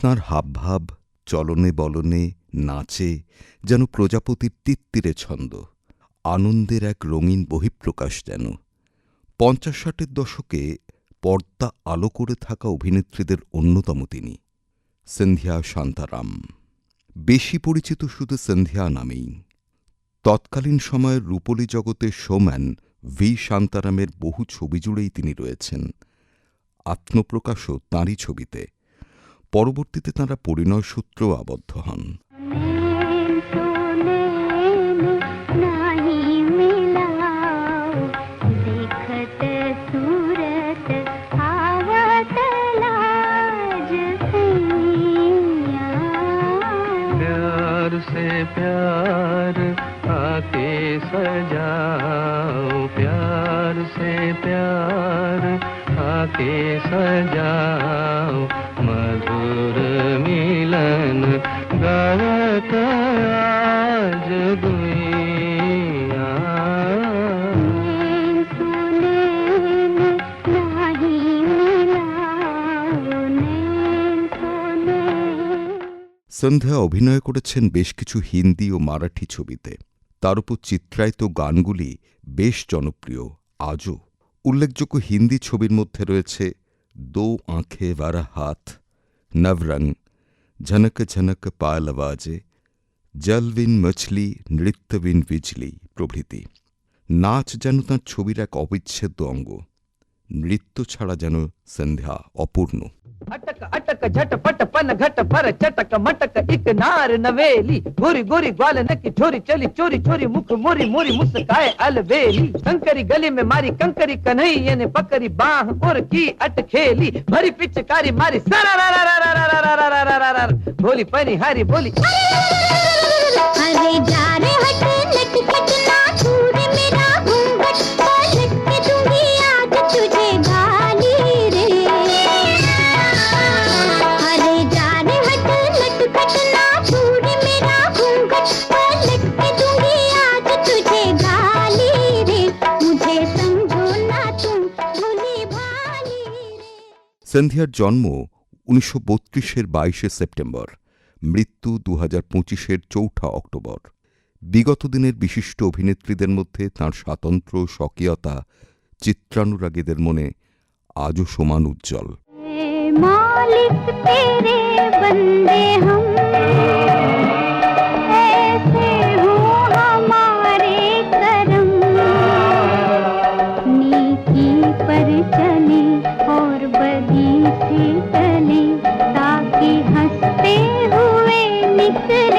হাবভাব, চলনে বলনে, নাচে যেন প্রজাপতির তিত্তিরে ছন্দ, আনন্দের এক রঙিন বহিঃপ্রকাশ যেন। পঞ্চাশ ষাটের দশকে পর্দা আলো করে থাকা অভিনেত্রীদের অন্যতম তিনি, সন্ধ্যা শান্তারাম। বেশি পরিচিত শুধু সন্ধ্যা নামেই। তৎকালীন সময়ের রূপলী জগতের শোম্যান ভি শান্তারামের বহু ছবি জুড়েই তিনি রয়েছেন। আত্মপ্রকাশও তাঁরই ছবিতে। পরবর্তীতে তাঁরা পরিণয় সূত্র আবদ্ধ হন। প্যার आके सजाओ প্যার সে প্যার आके सजाओ मधुर मिलन गलत आज दुनिया नैन तो नैन नाही मिलाओ नैन तो नैन সন্ধ্যা অভিনয় করেছেন বেশ কিছু হিন্দি ও মারাঠি ছবিতে তার উপর চিত্রায়িত গানগুলি বেশ জনপ্রিয় আজও উল্লেখযোগ্য হিন্দি ছবির মধ্যে রয়েছে দো আঁখে বারা হাত নবরং ঝনক ঝনক পাল আওয়াজে জলবিন মছলি, নৃত্যবিন বিজলি প্রভৃতি। নাচ যেন তাঁর ছবির এক অবিচ্ছেদ্য অঙ্গ, নৃত্য ছাড়া যেন সন্ধ্যা অপূর্ণ। अटक अटक, झटपट, पन घट पर चटक, मटक इक नार नवेली। गोरी गोरी ग्वाल नकी छोरी चली, चोरी चोरी मुख, मोरी मोरी, मुस्काए अलवेली कंकरी गली में मारी कंकरी कन्हैया ने पकड़ी बाह और की अटखेली भरी पिचकारी मारी सारा भोली परी हारी बोली जा रे সন্ধ্যার জন্ম উনিশশো বত্রিশের বাইশে সেপ্টেম্বর মৃত্যু দু হাজার পঁচিশের চৌঠা অক্টোবর বিগত দিনের বিশিষ্ট অভিনেত্রীদের মধ্যে তাঁর স্বাতন্ত্র্য স্বকীয়তা চিত্রানুরাগীদের মনে আজও সমান উজ্জ্বল ए मालिक तेरे बंदे हम ऐसे हो हमारे करम नीति पर चले बगीचे तले ताकि हँसते हुए निकले।